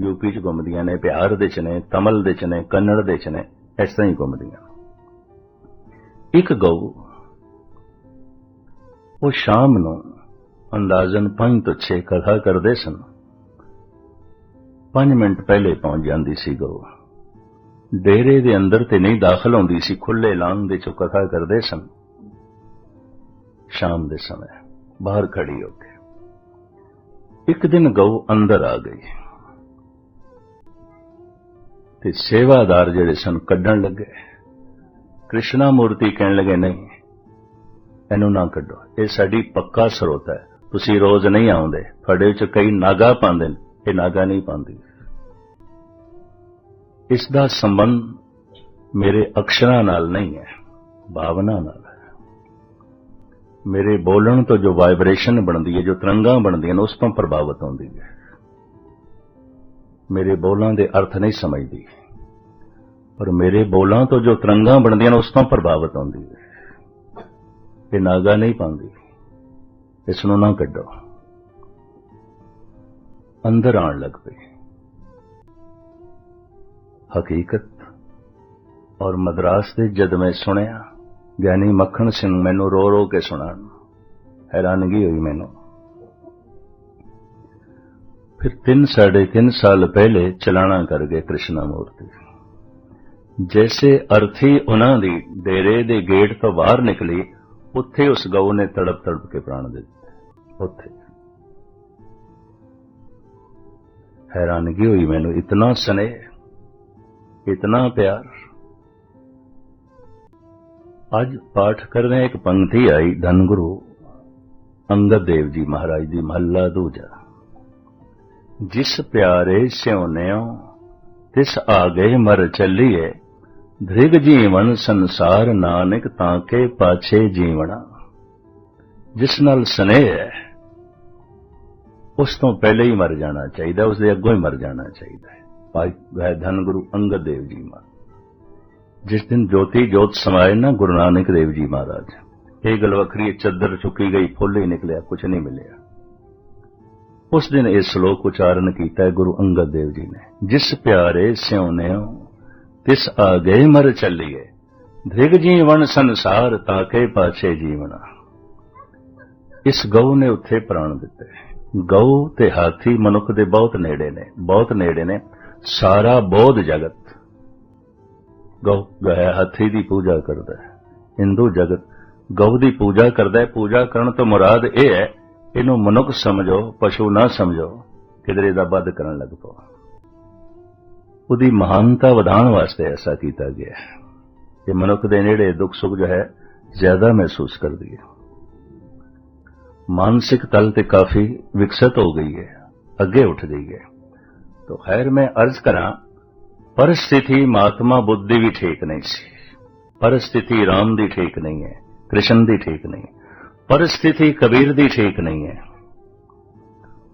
ਯੂਪੀ 'ਚ ਘੁੰਮਦੀਆਂ ਨੇ, ਬਿਹਾਰ ਦੇ 'ਚ ਨੇ, ਤਮਿਲ ਦੇ 'ਚ ਨੇ, ਕੰਨੜ ਦੇ 'ਚ ਨੇ, ਇਸ ਤਰ੍ਹਾਂ ਹੀ ਘੁੰਮਦੀਆਂ। ਇੱਕ ਗਊ, ਉਹ ਸ਼ਾਮ ਨੂੰ ਅੰਦਾਜ਼ਨ 5 ਤੋਂ 6 ਕਥਾ ਕਰਦੇ ਸਨ। 5 ਮਿੰਟ ਪਹਿਲੇ ਪਹੁੰਚ ਜਾਂਦੀ ਸੀ ਗਊ। ਡੇਰੇ ਦੇ ਅੰਦਰ ਤੇ ਨਹੀਂ ਦਾਖਲ ਹੁੰਦੀ ਸੀ ਖੁੱਲੇ ਲਾਂਗ ਦੇ ਚੋਂ ਕਥਾ ਕਰਦੇ ਸਨ। ਸ਼ਾਮ ਦੇ ਸਮੇਂ ਬਾਹਰ ਖੜੀ ਹੋ ਕੇ ਇੱਕ ਦਿਨ ਗਊ ਅੰਦਰ ਆ ਗਈ। ਤੇ ਸੇਵਾਦਾਰ ਜਿਹੜੇ ਸਨ ਕੱਢਣ ਲੱਗੇ। ਕ੍ਰਿਸ਼ਨਾ ਮੂਰਤੀ ਕਹਿਣ ਲੱਗੇ, ਨਹੀਂ, ਇਹਨੂੰ ਨਾ ਕੱਢੋ। ਇਹ ਸਾਡੀ ਪੱਕਾ ਸਰੋਤ ਹੈ। ਤੁਸੀਂ ਰੋਜ਼ ਨਹੀਂ ਆਉਂਦੇ। ਤੁਹਾਡੇ ਚ ਕਈ ਨਾਗਾ ਪਾਉਂਦੇ ਨੇ। ਇਹ ਨਾਗਾ ਨਹੀਂ ਪਾਉਂਦੀ। ਇਸ ਦਾ ਸੰਬੰਧ ਮੇਰੇ ਅਕਸ਼ਰਾਂ ਨਾਲ ਨਹੀਂ ਹੈ, ਭਾਵਨਾ ਨਾਲ ਮੇਰੇ ਬੋਲਣ ਤੋਂ ਜੋ ਵਾਈਬ੍ਰੇਸ਼ਨ ਬਣਦੀ ਹੈ, ਜੋ ਤਰੰਗਾਂ ਬਣਦੀਆਂ ਨੇ, ਉਸ ਤੋਂ ਪ੍ਰਭਾਵਿਤ ਹੁੰਦੀ ਹੈ। ਮੇਰੇ ਬੋਲਾਂ ਦੇ ਅਰਥ ਨਹੀਂ ਸਮਝਦੀ। ਪਰ ਮੇਰੇ ਬੋਲਾਂ ਤੋਂ ਜੋ ਤਰੰਗਾਂ ਬਣਦੀਆਂ ਨੇ, ਉਸ ਤੋਂ ਪ੍ਰਭਾਵਿਤ ਹੁੰਦੀ ਹੈ। ਇਹ ਨਾਗਾ ਨਹੀਂ ਪਾਉਂਦੀ। ਇਸ ਨੂੰ ਨਾ ਕੱਢੋ। ਅੰਦਰ ਆਉਣ ਲੱਗ ਪਈ ਹਕੀਕਤ ਔਰ ਮਦਰਾਸ ਦੇ ਜਦ ਮੈਂ ਸੁਣਿਆ, ਗਿਆਨੀ ਮੱਖਣ ਸਿੰਘ ਮੈਨੂੰ ਰੋ ਰੋ ਕੇ ਸੁਣਾਉਣ। ਹੈਰਾਨਗੀ ਹੋਈ ਮੈਨੂੰ। ਫਿਰ 3 ਸਾਢੇ 3 ਸਾਲ ਪਹਿਲੇ ਚਲਾਣਾ ਕਰ ਗਏ ਕ੍ਰਿਸ਼ਨਾ ਮੂਰਤੀ। ਜੈਸੇ ਅਰਥੀ ਉਹਨਾਂ ਦੀ ਡੇਰੇ ਦੇ ਗੇਟ ਤੋਂ ਬਾਹਰ ਨਿਕਲੀ, ਉੱਥੇ ਉਸ ਗਊ ਨੇ ਤੜਪ ਤੜਪ ਕੇ ਪ੍ਰਾਣ ਦੇ ਦਿੱਤੇ। ਉੱਥੇ। ਹੈਰਾਨਗੀ ਹੋਈ ਮੈਨੂੰ, ਇਤਨਾ ਸਨੇਹ, ਇਤਨਾ ਪਿਆਰ। ਅੱਜ ਪਾਠ ਕਰਨੇ ਇੱਕ ਪੰਕਤੀ ਆਈ, ਧੰਗੁਰੂ ਅੰਗਦ ਦੇਵ ਜੀ ਮਹਾਰਾਜ ਦੀ ਮਹੱਲਾ ਦੂਜਾ। ਜਿਸ ਪਿਆਰੇ ਸਿਉਨਿਓ ਤਿਸ ਆਗੇ ਮਰ ਚੱਲੀਏ ਧ੍ਰਿਗ ਜੀਵਨ ਸੰਸਾਰ ਨਾਨਕ ਤਾਂ ਕੇ ਪਾਛੇ ਜੀਵਣਾ। ਜਿਸ ਨਾਲ ਸਨੇਹ ਹੈ, ਉਸ ਤੋਂ ਪਹਿਲੇ ਹੀ ਮਰ ਜਾਣਾ ਚਾਹੀਦਾ, ਉਸ ਦੇ ਅੱਗੋਂ ਹੀ ਮਰ ਜਾਣਾ ਚਾਹੀਦਾ ਹੈ। ਭਾਈ ਵੈ ਧੰਨ ਗੁਰੂ ਅੰਗਦ ਦੇਵ ਜੀ ਮਹਾਰਾਜ। ਜਿਸ ਦਿਨ ਜੋਤੀ ਜੋਤ ਸਮਾਏ ਨਾ, ਗੁਰੂ ਨਾਨਕ ਦੇਵ ਜੀ ਮਹਾਰਾਜ। ਇਹ ਗੱਲ ਵੱਖਰੀ ਚੱਦਰ ਚੁੱਕੀ ਗਈ, ਫੁੱਲ ਹੀ ਨਿਕਲਿਆ ਕੁਝ ਨਹੀਂ ਮਿਲਿਆ। ਉਸ ਦਿਨ ਇਹ ਸ਼ਲੋਕ ਉਚਾਰਨ ਕੀਤਾ ਹੈ, ਗੁਰੂ ਅੰਗਦ ਦੇਵ ਜੀ ਨੇ। ਜਿਸ ਪਿਆਰੇ ਸਿਉਨਿਓ ਤਿਸ ਆ ਗਏ ਮਰ ਚੱਲੀਏ। ਧ੍ਰਿਗ ਜੀਵਨ ਸੰਸਾਰ ਤਾਕੇ ਪਾਛੇ ਜੀਵਨਾ। ਇਸ ਗਊ ਨੇ ਉੱਥੇ ਪ੍ਰਾਣ ਦਿੱਤੇ। ਗਊ ਤੇ ਹਾਥੀ ਮਨੁੱਖ ਦੇ ਬਹੁਤ ਨੇੜੇ ਨੇ। ਬਹੁਤ ਨੇੜੇ ਨੇ। ਸਾਰਾ ਬੋਧ ਜਗਤ। ਗਊ ਗਇਆ ਹਾਥੀ ਦੀ ਪੂਜਾ ਕਰਦਾ ਹੈ। ਹਿੰਦੂ ਜਗਤ ਗਊ ਦੀ ਪੂਜਾ ਕਰਦਾ ਹੈ। ਪੂਜਾ ਕਰਨ ਤੋਂ ਮੁਰਾਦ ਇਹ ਹੈ ਇਹਨੂੰ ਮਨੁੱਖ ਸਮਝੋ ਪਸ਼ੂ ਨਾ ਸਮਝੋ ਕਿਧਰੇ ਦਾ ਵੱਧ ਕਰਨ ਲੱਗ ਪਓ ਉਹਦੀ ਮਹਾਨਤਾ ਵਧਾਉਣ ਵਾਸਤੇ ਐਸਾ ਕੀਤਾ ਗਿਆ ਹੈ ਕਿ ਮਨੁੱਖ ਦੇ ਨੇੜੇ ਦੁੱਖ ਸੁੱਖ ਜੋ ਹੈ ਜ਼ਿਆਦਾ ਮਹਿਸੂਸ ਕਰਦੀ ਹੈ ਮਾਨਸਿਕ ਤਲ ਤੇ ਕਾਫੀ ਵਿਕਸਿਤ ਹੋ ਗਈ ਹੈ ਅੱਗੇ ਉੱਠ ਗਈ ਹੈ तो खैर मैं अर्ज करा परिस्थिति महात्मा बुद्ध ਦੀ ਵੀ ਠੀਕ ਨਹੀਂ ਸੀ परिस्थिति राम ਦੀ ਠੀਕ ਨਹੀਂ ਹੈ ਕ੍ਰਿਸ਼ਨ ਦੀ ਠੀਕ ਨਹੀਂ परिस्थिति ਕਬੀਰ ਦੀ ਠੀਕ ਨਹੀਂ ਹੈ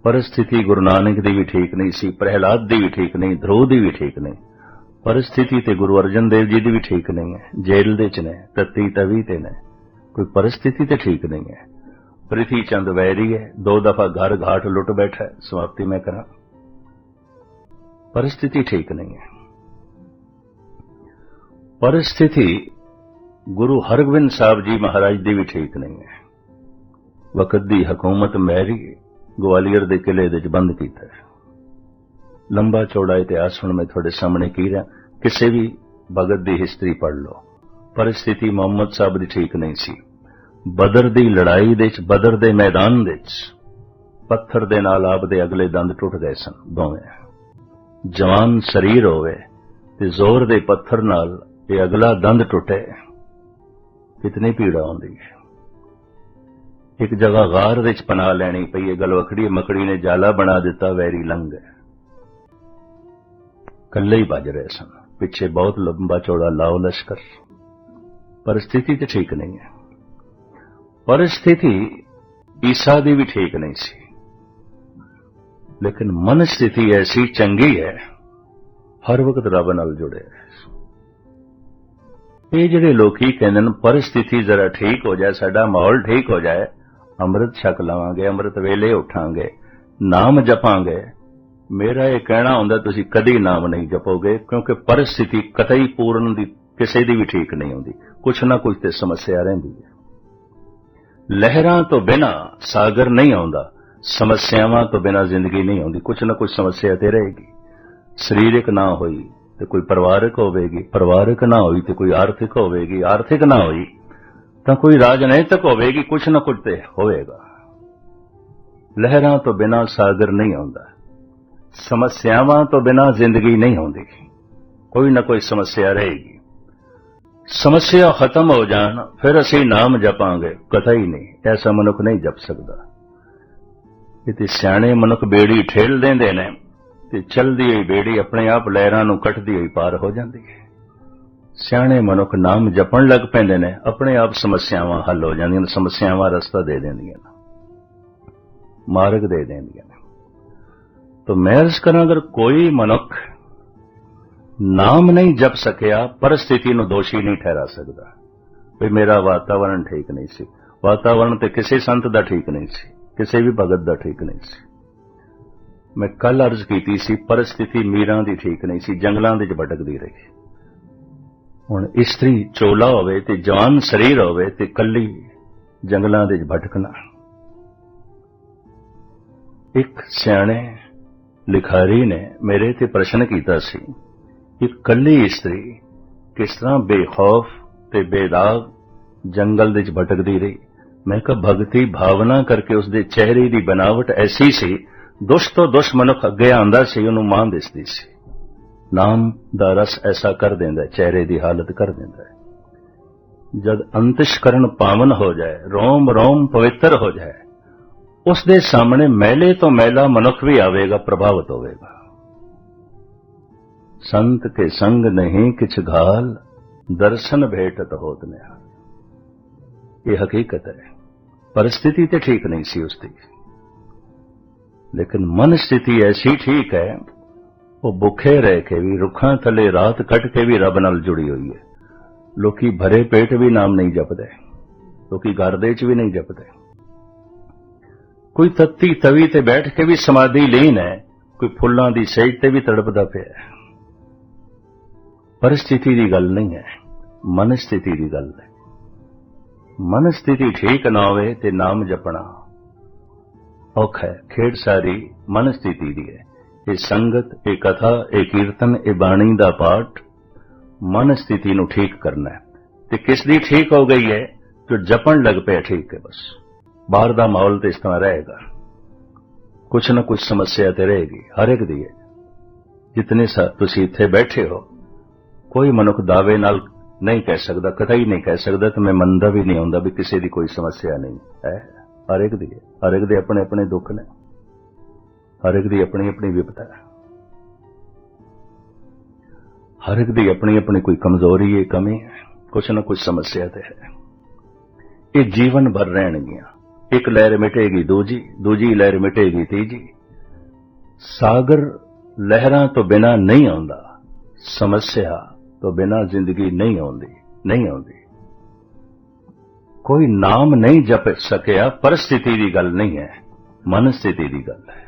परिस्थिति ਗੁਰੂ ਨਾਨਕ ਦੀ ਵੀ ਠੀਕ ਨਹੀਂ ਸੀ ਪ੍ਰਹਿਲਾਦ ਦੀ ਵੀ ਠੀਕ ਨਹੀਂ ਧਰੋ ਦੀ ਵੀ ਠੀਕ ਨਹੀਂ परिस्थिति ਤੇ ਗੁਰੂ ਅਰਜਨ ਦੇਵ ਜੀ ਦੀ ਵੀ ਠੀਕ ਨਹੀਂ ਹੈ ਜੇਲ੍ਹ ਦੇ ਚ ਨੇ ਤਤੀ ਤਵੀ ਤੇ ਨੇ ਕੋਈ परिस्थिति ਤੇ ਠੀਕ ਨਹੀਂ ਹੈ ਪ੍ਰਿਥੀ ਚੰਦ ਵੈਰੀ ਹੈ ਦੋ ਦਫਾ ਘਰ ਘਾਟ ਲੁੱਟ ਬੈਠਾ ਹੈ ਸਮਾਪਤੀ ਮੈਂ ਕਰਾਂ परिस्थिति ठीक नहीं है परिस्थिति ਗੁਰੂ ਹਰਗੋਬਿੰਦ ਸਾਹਿਬ ਜੀ ਮਹਾਰਾਜ ਦੀ ਵੀ ਠੀਕ ਨਹੀਂ ਹੈ ਵਕਤ ਦੀ ਹਕੂਮਤ ਮੈਰੀ ਗਵਾਲੀਅਰ ਦੇ ਕਿਲੇ ਦੇ ਵਿੱਚ ਬੰਦ ਕੀਤਾ ਲੰਬਾ ਚੌੜਾ ਇਤਿਹਾਸ ਹੁਣ ਮੈਂ ਤੁਹਾਡੇ ਸਾਹਮਣੇ ਕੀ ਰਿਹਾ, ਕਿਸੇ ਵੀ ਭਗਤ ਦੀ ਹਿਸਟਰੀ ਪੜ੍ਹ ਲਓ। ਪਰ ਸਥਿਤੀ ਮੁਹੰਮਦ ਸਾਹਿਬ ਦੀ ਠੀਕ ਨਹੀਂ ਸੀ। ਬਦਰ ਦੀ ਲੜਾਈ ਦੇ ਵਿੱਚ, ਬਦਰ ਦੇ ਮੈਦਾਨ ਦੇ ਵਿੱਚ ਪੱਥਰ ਦੇ ਨਾਲ ਆਪ ਦੇ ਅਗਲੇ ਦੰਦ ਟੁੱਟ ਗਏ ਸਨ, ਦੋਵੇਂ। ਜਵਾਨ ਸਰੀਰ ਹੋਵੇ ਤੇ ਜ਼ੋਰ ਦੇ ਪੱਥਰ ਨਾਲ ਇਹ ਅਗਲਾ ਦੰਦ ਟੁੱਟੇ, ਕਿਤਨੀ ਪੀੜਾ ਹੁੰਦੀ ਹੈ। ਇੱਕ ਜਗ੍ਹਾ ਗਾਰ ਵਿੱਚ ਪਨਾਹ ਲੈਣੀ ਪਈ ਇਹ ਗਲਵਖੜੀ ਮਕੜੀ ਨੇ ਜਾਲਾ ਬਣਾ ਦਿੱਤਾ ਵੈਰੀ ਲੰਘ ਗਏ ਕੱਲੇ ਹੀ ਵੱਜ ਰਹੇ ਸਨ ਪਿੱਛੇ ਬਹੁਤ ਲੰਬਾ ਚੌੜਾ ਲਾਓ ਲਸ਼ਕਰ परिस्थिति तो ठीक नहीं है परिस्थिति ईसा ਦੀ ਵੀ ਠੀਕ ਨਹੀਂ ਸੀ ਲੇਕਿਨ ਮਨ ਸਥਿਤੀ ਐਸੀ ਚੰਗੀ ਹੈ ਹਰ ਵਕਤ ਰੱਬ ਨਾਲ ਜੁੜੇ ਇਹ ਜਿਹੜੇ ਲੋਕੀ ਕਹਿੰਦੇ ਨੇ ਪਰਿਸਥਿਤੀ ਜ਼ਰਾ ਠੀਕ ਹੋ ਜਾਏ ਸਾਡਾ ਮਾਹੌਲ ਠੀਕ ਹੋ ਜਾਏ ਅੰਮ੍ਰਿਤ ਛਕ ਲਵਾਂਗੇ, ਅੰਮ੍ਰਿਤ ਵੇਲੇ ਉਠਾਂਗੇ, ਨਾਮ ਜਪਾਂਗੇ। ਮੇਰਾ ਇਹ ਕਹਿਣਾ ਹੁੰਦਾ, ਤੁਸੀਂ ਕਦੀ ਨਾਮ ਨਹੀਂ ਜਪੋਗੇ, ਕਿਉਂਕਿ ਪਰਿਸਥਿਤੀ ਕਤਈ ਪੂਰਨ ਦੀ ਕਿਸੇ ਦੀ ਵੀ ਠੀਕ ਨਹੀਂ ਹੁੰਦੀ। ਕੁਛ ਨਾ ਕੁਛ ਤੇ ਸਮੱਸਿਆ ਰਹਿੰਦੀ ਹੈ। ਲਹਿਰਾਂ ਤੋਂ ਬਿਨਾ ਸਾਗਰ ਨਹੀਂ ਆਉਂਦਾ, ਸਮੱਸਿਆਵਾਂ ਤੋਂ ਬਿਨਾ ਜ਼ਿੰਦਗੀ ਨਹੀਂ ਆਉਂਦੀ, ਕੁਛ ਨਾ ਕੁਛ ਸਮੱਸਿਆ ਤੇ ਰਹੇਗੀ। ਸਰੀਰਕ ਨਾ ਹੋਈ ਤੇ ਕੋਈ ਪਰਿਵਾਰਕ ਹੋਵੇਗੀ, ਪਰਿਵਾਰਕ ਨਾ ਹੋਈ ਤੇ ਕੋਈ ਆਰਥਿਕ ਹੋਵੇਗੀ, ਆਰਥਿਕ ਨਾ ਹੋਈ ਤਾਂ ਕੋਈ ਰਾਜਨੀਤਿਕ ਹੋਵੇਗੀ, ਕੁਛ ਨਾ ਕੁਛ ਤੇ ਹੋਵੇਗਾ। ਲਹਿਰਾਂ ਤੋਂ ਬਿਨਾ ਸਾਗਰ ਨਹੀਂ ਆਉਂਦਾ। ਸਮੱਸਿਆਵਾਂ ਤੋਂ ਬਿਨਾ ਜ਼ਿੰਦਗੀ ਨਹੀਂ ਆਉਂਦੀ ਕੋਈ ਨਾ ਕੋਈ ਸਮੱਸਿਆ ਰਹੇਗੀ। ਸਮੱਸਿਆ ਖਤਮ ਹੋ ਜਾਣ, ਫਿਰ ਅਸੀਂ ਨਾਮ ਜਪਾਂਗੇ। ਕਤਈ ਨਹੀਂ, ਐਸਾ ਮਨੁੱਖ ਨਹੀਂ ਜਪ ਸਕਦਾ। ਇਤੇ ਸਿਆਣੇ ਮਨੁੱਖ ਬੇੜੀ ਠੇਲ ਦਿੰਦੇ ਨੇ, ਤੇ ਚਲਦੀ ਹੋਈ ਬੇੜੀ ਆਪਣੇ ਆਪ ਲਹਿਰਾਂ ਨੂੰ ਕੱਟਦੀ ਹੋਈ ਪਾਰ ਹੋ ਜਾਂਦੀ ਹੈ। ਸਿਆਣੇ ਮਨੁੱਖ ਨਾਮ ਜਪਣ ਲੱਗ ਪੈਂਦੇ ਨੇ, ਆਪਣੇ ਆਪ ਸਮੱਸਿਆਵਾਂ ਹੱਲ ਹੋ ਜਾਂਦੀਆਂ ਨੇ, ਸਮੱਸਿਆਵਾਂ ਰਸਤਾ ਦੇ ਦਿੰਦੀਆਂ ਨੇ, ਮਾਰਗ ਦੇ ਦਿੰਦੀਆਂ ਨੇ। ਤਾਂ ਮੈਂ ਅਰਜ਼ ਕਰਾਂ, ਅਗਰ ਕੋਈ ਮਨੁੱਖ ਨਾਮ ਨਹੀਂ ਜਪ ਸਕਿਆ, ਪਰਿਸਥਿਤੀ ਨੂੰ ਦੋਸ਼ੀ ਨਹੀਂ ਠਹਿਰਾ ਸਕਦਾ। ਵੀ ਮੇਰਾ ਵਾਤਾਵਰਣ ਠੀਕ ਨਹੀਂ ਸੀ। ਵਾਤਾਵਰਣ ਤੇ ਕਿਸੇ ਸੰਤ ਦਾ ਠੀਕ ਨਹੀਂ ਸੀ, ਕਿਸੇ ਵੀ ਭਗਤ ਦਾ ਠੀਕ ਨਹੀਂ ਸੀ। ਮੈਂ ਕੱਲ ਅਰਜ਼ ਕੀਤੀ ਸੀ, ਪਰਿਸਥਿਤੀ ਮੀਰਾਂ ਦੀ ਠੀਕ ਨਹੀਂ ਸੀ, ਜੰਗਲਾਂ ਦੇ ਵਿੱਚ ਭਟਕਦੀ ਰਹੀ। ਹੁਣ ਇਸਤਰੀ ਚੋਲਾ ਹੋਵੇ ਤੇ ਜਵਾਨ ਸਰੀਰ ਹੋਵੇ ਤੇ ਕੱਲੀ ਜੰਗਲਾਂ ਦੇ ਵਿੱਚ ਭਟਕਣਾ। ਇੱਕ ਸਿਆਣੇ ਲਿਖਾਰੀ ਨੇ ਮੇਰੇ ਤੇ ਪ੍ਰਸ਼ਨ ਕੀਤਾ ਸੀ ਕਿ ਕੱਲੀ ਇਸਤਰੀ ਕਿਸ ਤਰ੍ਹਾਂ ਬੇਖੌਫ ਤੇ ਬੇਦਾਗ ਜੰਗਲ ਦੇ ਵਿੱਚ ਭਟਕਦੀ ਰਹੀ। ਮੈਂ ਕਿਹਾ, ਭਗਤੀ ਭਾਵਨਾ ਕਰਕੇ ਉਸ ਦੇ ਚਿਹਰੇ ਦੀ ਬਨਾਵਟ ਐਸੀ ਸੀ ਦੁਸ਼ ਤੋਂ ਦੁਸ਼ ਮਨੁੱਖ ਅੱਗੇ ਆਂਦਾ ਸੀ, ਉਹਨੂੰ ਮਾਂ ਦਿਸਦੀ ਸੀ। ਨਾਮ ਦਾ ਰਸ ਐਸਾ ਕਰ ਦਿੰਦਾ ਹੈ, ਚਿਹਰੇ ਦੀ ਹਾਲਤ ਕਰ ਦਿੰਦਾ ਹੈ ਜਦ ਅੰਤਿਸ਼ਕਰਨ ਪਾਵਨ ਹੋ ਜਾਏ ਰੋਮ ਰੋਮ ਪਵਿੱਤਰ ਹੋ ਜਾਏ ਉਸ ਦੇ ਸਾਹਮਣੇ ਮੈਲੇ ਤੋਂ ਮੈਲਾ ਮਨੁੱਖ ਵੀ ਆਵੇਗਾ ਪ੍ਰਭਾਵਿਤ ਹੋਵੇਗਾ ਸੰਤ ਕੇ ਸੰਗ ਨਹੀਂ ਕਿਛ ਘਾਲ ਦਰਸ਼ਨ ਭੇਟਤ ਹੋਤ ਨਿਹਾਲ ਇਹ ਹਕੀਕਤ ਹੈ परिस्थिति ਤੇ ਠੀਕ ਨਹੀਂ ਸੀ ਉਸ ਦੀ ਲੇਕਿਨ ਮਨ ਸਥਿਤੀ ਐਸੀ ਠੀਕ ਹੈ ਉਹ ਭੁੱਖੇ ਰਹਿ ਕੇ ਵੀ, ਰੁੱਖਾਂ ਥੱਲੇ ਰਾਤ ਕੱਟ ਕੇ ਵੀ ਰੱਬ ਨਾਲ ਜੁੜੀ ਹੋਈ ਹੈ। ਲੋਕੀ ਭਰੇ ਪੇਟ ਵੀ ਨਾਮ ਨਹੀਂ ਜਪਦੇ, ਲੋਕੀ ਘਰ ਦੇ ਚ ਵੀ ਨਹੀਂ ਜਪਦੇ। ਕੋਈ ਤੱਤੀ ਤਵੀ ਤੇ ਬੈਠ ਕੇ ਵੀ ਸਮਾਧੀ ਲੀਨ ਹੈ, ਕੋਈ ਫੁੱਲਾਂ ਦੀ ਸੇਜ ਤੇ ਵੀ ਤੜਪਦਾ ਪਿਆ ਹੈ। ਪਰਿਸਥਿਤੀ ਦੀ ਗੱਲ ਨਹੀਂ ਹੈ ਮਨ ਸਥਿਤੀ ਦੀ ਗੱਲ ਹੈ। ਮਨ ਸਥਿਤੀ ਠੀਕ ਨਾ ਹੋਵੇ ਤੇ ਨਾਮ ਜਪਣਾ ਔਖਾ ਹੈ, ਖੇਡ ਸਾਰੀ ਮਨ ਸਥਿਤੀ ਦੀ ਹੈ। ਇਹ ਸੰਗਤ, ਇਹ ਕਥਾ, ਇਹ ਕੀਰਤਨ, ਇਹ ਬਾਣੀ ਦਾ ਪਾਠ ਮਨ ਸਥਿਤੀ ਨੂੰ ਠੀਕ ਕਰਨਾ ਹੈ। ਤੇ ਕਿਸ ਦੀ ਠੀਕ ਹੋ ਗਈ ਹੈ? ਜੋ ਜਪਣ ਲੱਗ ਪਿਆ, ਠੀਕ ਹੈ ਬਸ। ਬਾਹਰ ਦਾ ਮਾਹੌਲ ਤੇ ਇਸ ਤਰ੍ਹਾਂ ਰਹੇਗਾ। ਕੁਛ ਨਾ ਕੁਛ ਸਮੱਸਿਆ ਤੇ ਰਹੇਗੀ, ਹਰ ਇੱਕ ਦੀ ਹੈ। ਜਿਤਨੇ ਤੁਸੀਂ ਇੱਥੇ ਬੈਠੇ ਹੋ, ਕੋਈ ਮਨੁੱਖ ਦਾਅਵੇ ਨਾਲ ਨਹੀਂ ਕਹਿ ਸਕਦਾ ਕਤਈ ਨਹੀਂ ਕਹਿ ਸਕਦਾ, ਤੇ ਮੈਂ ਮੰਨਦਾ ਵੀ ਨਹੀਂ ਹੁੰਦਾ ਵੀ ਕਿਸੇ ਦੀ ਕੋਈ ਸਮੱਸਿਆ ਨਹੀਂ ਹੈ। ਹਰ ਇੱਕ ਦੀ ਹਰ ਇੱਕ ਦੇ ਆਪਣੇ ਆਪਣੇ ਦੁੱਖ ਨੇ। ਹਰ ਇੱਕ ਦੀ ਆਪਣੀ ਆਪਣੀ ਵਿਪਤਾ ਹੈ। ਹਰ ਇੱਕ ਦੀ ਆਪਣੀ ਆਪਣੀ ਕੋਈ ਕਮਜ਼ੋਰੀ ਹੈ, ਕਮੀ ਹੈ, ਕੁਛ ਨਾ ਕੁਛ ਸਮੱਸਿਆ ਤੇ ਹੈ। ਇਹ ਜੀਵਨ ਭਰ ਰਹਿਣਗੀਆਂ। ਇੱਕ ਲਹਿਰ ਮਿਟੇਗੀ ਦੂਜੀ ਦੂਜੀ ਲਹਿਰ ਮਿਟੇਗੀ ਤੀਜੀ। ਸਾਗਰ ਲਹਿਰਾਂ ਤੋਂ ਬਿਨਾ ਨਹੀਂ ਆਉਂਦਾ, ਸਮੱਸਿਆ ਤੋਂ ਬਿਨਾ ਜ਼ਿੰਦਗੀ ਨਹੀਂ ਆਉਂਦੀ ਨਹੀਂ ਆਉਂਦੀ। ਕੋਈ ਨਾਮ ਨਹੀਂ ਜਪ ਸਕਿਆ ਪਰਿਸਥਿਤੀ ਦੀ ਗੱਲ ਨਹੀਂ ਹੈ, ਮਨ ਸਥਿਤੀ ਦੀ ਗੱਲ ਹੈ।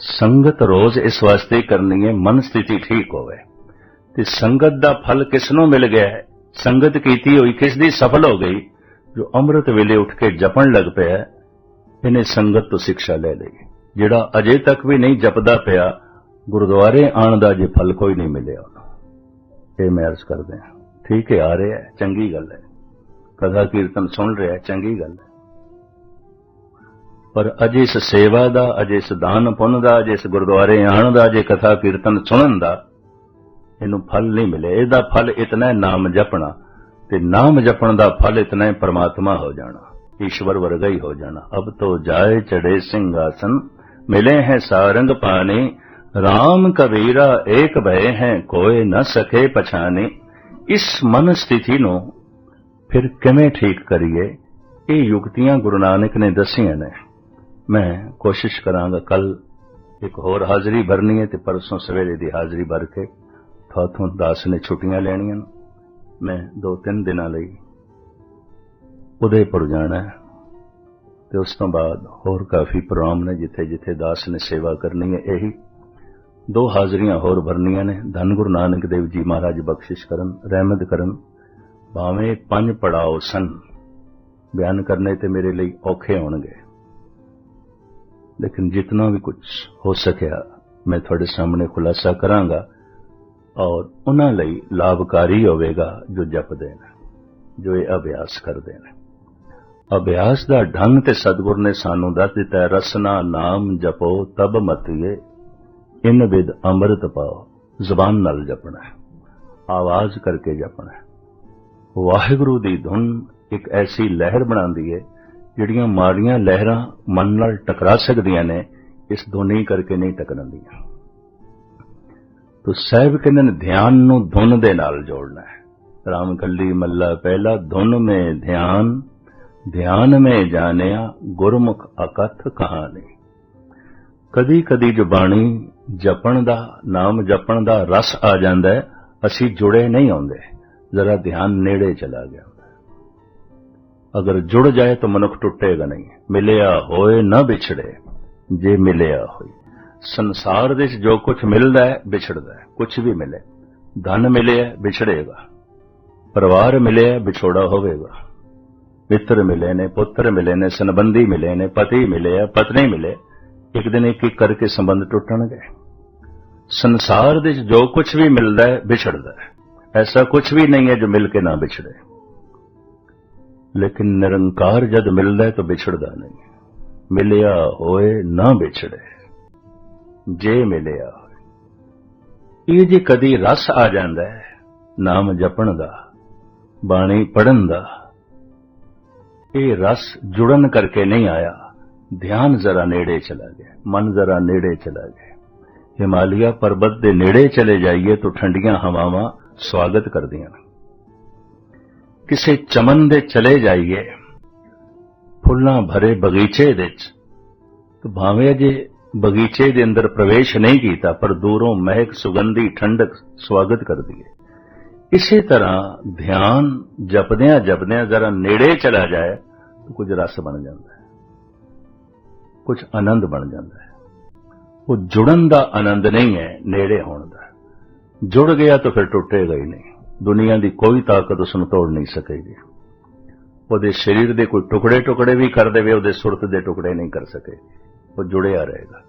ਸੰਗਤ ਰੋਜ਼ ਇਸ ਵਾਸਤੇ ਕਰਨੀ ਹੈ, ਮਨ ਸਥਿਤੀ ਠੀਕ ਹੋਵੇ। ਤੇ ਸੰਗਤ ਦਾ ਫਲ ਕਿਸ ਨੂੰ ਮਿਲ ਗਿਆ ਹੈ? ਸੰਗਤ ਕੀਤੀ ਹੋਈ ਕਿਸ ਦੀ ਸਫਲ ਹੋ ਗਈ? ਜੋ ਅੰਮ੍ਰਿਤ ਵੇਲੇ ਉੱਠ ਕੇ ਜਪਣ ਲੱਗ ਪਿਆ, ਇਹਨੇ ਸੰਗਤ ਤੋਂ ਸਿੱਖਿਆ ਲੈ ਲਈ। ਜਿਹੜਾ ਅਜੇ ਤੱਕ ਵੀ ਨਹੀਂ ਜਪਦਾ ਪਿਆ, ਗੁਰਦੁਆਰੇ ਆਣ ਦਾ ਜੇ ਫਲ ਕੋਈ ਨਹੀਂ ਮਿਲਿਆ ਉਹਨੂੰ। ਇਹ ਮੈਂ ਅਰਜ਼ ਕਰਦੇ ਹਾਂ। ਠੀਕ ਹੈ, ਆ ਰਿਹਾ ਚੰਗੀ ਗੱਲ ਹੈ। ਕਥਾ ਕੀਰਤਨ ਸੁਣ ਰਿਹਾ ਚੰਗੀ ਗੱਲ ਹੈ। ਪਰ ਅਜੇ ਇਸ ਸੇਵਾ ਦਾ, ਅਜੇ ਇਸ ਦਾਨ ਪੁੰਨ ਦਾ, ਅਜੇ ਇਸ ਗੁਰਦੁਆਰੇ ਆਣ ਦਾ, ਅਜੇ ਕਥਾ ਕੀਰਤਨ ਸੁਣਨ ਦਾ, ਇਹਨੂੰ ਫਲ ਨਹੀਂ ਮਿਲੇ। ਇਹਦਾ ਫਲ ਇਤਨਾ ਨਾਮ ਜਪਣਾ। ਤੇ ਨਾਮ ਜਪਣ ਦਾ ਫਲ ਇਤਨਾ ਹੈ ਪਰਮਾਤਮਾ ਹੋ ਜਾਣਾ। ਈਸ਼ਵਰ ਵਰਗਾ ਹੀ ਹੋ ਜਾਣਾ। ਅਬ ਤੋ ਜਾਏ ਚੜੇ ਸਿੰਘਾਸਨ, ਮਿਲੇ ਹੈ ਸਾਰੰਗ ਪਾਣੇ। RAM ਕਬੀਰਾ ਏਕ ਭਏ ਹੈ, ਕੋਏ ਨ ਸਕੇ ਪਛਾਨੇ ਇਸ ਮਨ ਸਥਿਤੀ ਨੂੰ ਫਿਰ ਕਿਵੇਂ ਠੀਕ ਕਰੀਏ? ਇਹ ਯੁਕਤੀਆਂ ਗੁਰੂ ਨਾਨਕ ਨੇ ਦੱਸੀਆਂ ਨੇ। ਮੈਂ ਕੋਸ਼ਿਸ਼ ਕਰਾਂਗਾ ਕੱਲ ਇੱਕ ਹੋਰ ਹਾਜ਼ਰੀ ਭਰਨੀ ਹੈ ਤੇ ਪਰਸੋਂ ਸਵੇਰੇ ਦੀ ਹਾਜ਼ਰੀ ਭਰ ਕੇ ਥੋਥੋਂ ਦਾਸ ਨੇ ਛੁੱਟੀਆਂ ਲੈਣੀਆਂ ਮੈਂ ਦੋ ਤਿੰਨ ਦਿਨਾਂ ਲਈ ਉਦੈਪੁਰ ਜਾਣਾ ਹੈ ਤੇ ਉਸ ਤੋਂ ਬਾਅਦ ਹੋਰ ਕਾਫੀ ਪ੍ਰੋਗਰਾਮ ਨੇ ਜਿੱਥੇ ਜਿੱਥੇ ਦਾਸ ਨੇ ਸੇਵਾ ਕਰਨੀ ਹੈ, ਇਹੀ ਦੋ ਹਾਜ਼ਰੀਆਂ ਹੋਰ ਭਰਨੀਆਂ ਨੇ। ਧੰਨ ਗੁਰੂ ਨਾਨਕ ਦੇਵ ਜੀ ਮਹਾਰਾਜ ਬਖਸ਼ਿਸ਼ ਕਰਨ, ਰਹਿਮਤ ਕਰਨ। ਭਾਵੇਂ ਪੰਜ ਪੜਾਓ ਸਨ, ਬਿਆਨ ਕਰਨੇ ਤੇ ਮੇਰੇ ਲਈ ਔਖੇ ਹੋਣਗੇ। ਲੇਕਿਨ ਜਿੰਨਾ ਵੀ ਕੁਝ ਹੋ ਸਕਿਆ, ਮੈਂ ਤੁਹਾਡੇ ਸਾਹਮਣੇ ਖੁਲਾਸਾ ਕਰਾਂਗਾ ਔਰ ਉਹਨਾਂ ਲਈ ਲਾਭਕਾਰੀ ਹੋਵੇਗਾ ਜੋ ਜਪਦੇ ਨੇ, ਜੋ ਇਹ ਅਭਿਆਸ ਕਰਦੇ ਨੇ। ਅਭਿਆਸ ਦਾ ਢੰਗ ਤੇ ਸਤਿਗੁਰ ਨੇ ਸਾਨੂੰ ਦੱਸ ਦਿੱਤਾ ਰਸਨਾ ਨਾਮ ਜਪੋ, ਤਬ ਮਤੀਏ, ਇਨ ਵਿਦ ਅੰਮ੍ਰਿਤ ਪਾਓ, ਜ਼ਬਾਨ ਨਾਲ ਜਪਣਾ ਹੈ, ਆਵਾਜ਼ ਕਰਕੇ ਜਪਣਾ ਹੈ। ਵਾਹਿਗੁਰੂ ਦੀ ਧੁਨ ਇੱਕ ਐਸੀ ਲਹਿਰ ਬਣਾਉਂਦੀ ਹੈ ਜਿਹੜੀਆਂ ਮਾੜੀਆਂ ਲਹਿਰਾਂ ਮਨ ਨਾਲ ਟਕਰਾ ਸਕਦੀਆਂ ਨੇ, ਇਸ ਧੁਨੀ ਕਰਕੇ ਨਹੀਂ ਟਕਰਾਉਂਦੀਆਂ ਤੋ ਸਾਹਿਬ ਕਹਿੰਦੇ ਨੇ ਧਿਆਨ ਨੂੰ ਧੁਨ ਦੇ ਨਾਲ ਜੋੜਨਾ ਹੈ? ਰਾਮ ਕੱਲੀ ਮੱਲਾ ਪਹਿਲਾ, ਧੁਨ ਮੇ ਧਿਆਨ ਧਿਆਨ ਮੇ ਜਾਣਿਆ ਗੁਰਮੁਖ ਅਕਥ ਕਹਾਣੀ। ਕਦੀ ਕਦੀ ਜੋ ਜਪਣ ਦਾ, ਨਾਮ ਜਪਣ ਦਾ ਰਸ ਆ ਜਾਂਦਾ ਹੈ, ਅਸੀਂ ਜੁੜੇ ਨਹੀਂ ਆਉਂਦੇ, ਜ਼ਰਾ ਧਿਆਨ ਨੇੜੇ ਚਲਾ ਗਿਆ। ਅਗਰ ਜੁੜ ਜਾਏ ਤਾਂ ਮਨੁੱਖ ਟੁੱਟੇਗਾ ਨਹੀਂ। ਮਿਲਿਆ ਹੋਏ ਨਾ ਵਿਛੜੇ, ਜੇ ਮਿਲਿਆ ਹੋਈ। ਸੰਸਾਰ ਦੇ ਵਿੱਚ ਜੋ ਕੁਝ ਮਿਲਦਾ ਹੈ, ਵਿਛੜਦਾ ਹੈ ਕੁਝ ਵੀ ਮਿਲੇ। ਧਨ ਮਿਲਿਆ, ਵਿਛੜੇਗਾ। ਪਰਿਵਾਰ ਮਿਲਿਆ, ਵਿਛੋੜਾ ਹੋਵੇਗਾ। ਮਿੱਤਰ ਮਿਲੇ ਨੇ, ਪੁੱਤਰ ਮਿਲੇ ਨੇ, ਸੰਬੰਧੀ ਮਿਲੇ ਨੇ, ਪਤੀ ਮਿਲੇ ਆ, ਪਤਨੀ ਮਿਲੇ, ਇੱਕ ਦਿਨ ਇੱਕ ਇੱਕ ਕਰਕੇ ਸੰਬੰਧ ਟੁੱਟਣਗੇ। ਸੰਸਾਰ ਦੇ ਵਿੱਚ ਜੋ ਕੁਝ ਵੀ ਮਿਲਦਾ ਹੈ, ਵਿਛੜਦਾ ਹੈ। ਐਸਾ ਕੁਝ ਵੀ ਨਹੀਂ ਹੈ ਜੋ ਮਿਲ ਕੇ ਨਾ ਵਿਛੜੇ। ਲੇਕਿਨ ਨਿਰੰਕਾਰ ਜਦ ਮਿਲਦਾ ਹੈ ਤਾਂ ਵਿਛੜਦਾ ਨਹੀਂ। ਮਿਲਿਆ ਹੋਏ ਨਾ ਵਿਛੜੇ। ਜੇ ਮਿਲਿਆ ਹੋਏ। ਇਹ ਜੇ ਕਦੀ ਰਸ ਆ ਜਾਂਦਾ ਹੈ, ਨਾਮ ਜਪਣ ਦਾ ਬਾਣੀ ਪੜਨ ਦਾ ਇਹ ਰਸ ਜੁੜਨ ਕਰਕੇ ਨਹੀਂ ਆਇਆ। ਧਿਆਨ ਜ਼ਰਾ ਨੇੜੇ ਚਲਾ ਗਿਆ, ਮਨ ਜ਼ਰਾ ਨੇੜੇ ਚਲਾ ਗਿਆ। ਹਿਮਾਲਿਆ ਪਰਬਤ ਦੇ ਨੇੜੇ ਚਲੇ ਜਾਈਏ ਤਾਂ ਠੰਡੀਆਂ ਹਵਾਵਾਂ ਸਵਾਗਤ ਕਰਦੀਆਂ ਨੇ। ਕਿਸੇ ਚਮਨ ਦੇ ਚਲੇ ਜਾਈਏ। ਫੁੱਲਾਂ ਭਰੇ ਬਗੀਚੇ ਦੇ ਵਿੱਚ। ਤਾਂ ਭਾਵੇਂ ਅਜੇ ਬਗੀਚੇ ਦੇ ਅੰਦਰ ਪ੍ਰਵੇਸ਼ ਨਹੀਂ ਕੀਤਾ, ਪਰ ਦੂਰੋਂ ਮਹਿਕ ਸੁਗੰਧੀ ਠੰਡਕ ਸਵਾਗਤ ਕਰਦੀ ਹੈ ਇਸੇ ਤਰ੍ਹਾਂ ਧਿਆਨ ਜਪਦਿਆਂ ਜਪਦਿਆਂ ਜ਼ਰਾ ਨੇੜੇ ਚਲਾ ਜਾਏ, ਤਾਂ ਕੁਝ ਰਸ ਬਣ ਜਾਂਦਾ ਹੈ। ਕੁਝ ਆਨੰਦ ਬਣ ਜਾਂਦਾ ਹੈ। ਉਹ ਜੁੜਨ ਦਾ ਆਨੰਦ ਨਹੀਂ ਹੈ, ਨੇੜੇ ਹੋਣ ਦਾ। ਜੁੜ ਗਿਆ ਤਾਂ ਫਿਰ ਟੁੱਟੇਗਾ ਹੀ ਨਹੀਂ। ਦੁਨੀਆ ਦੀ ਕੋਈ ਤਾਕਤ ਉਸ ਨੂੰ ਤੋੜ ਨਹੀਂ ਸਕੇਗੀ। ਉਹਦੇ ਸਰੀਰ ਦੇ ਕੋਈ ਟੁਕੜੇ ਟੁਕੜੇ ਵੀ ਕਰ ਦੇਵੇ, ਉਹਦੇ ਸੁਰਤ ਦੇ ਟੁਕੜੇ ਨਹੀਂ ਕਰ ਸਕੇ ਉਹ ਜੁੜਿਆ ਰਹੇਗਾ।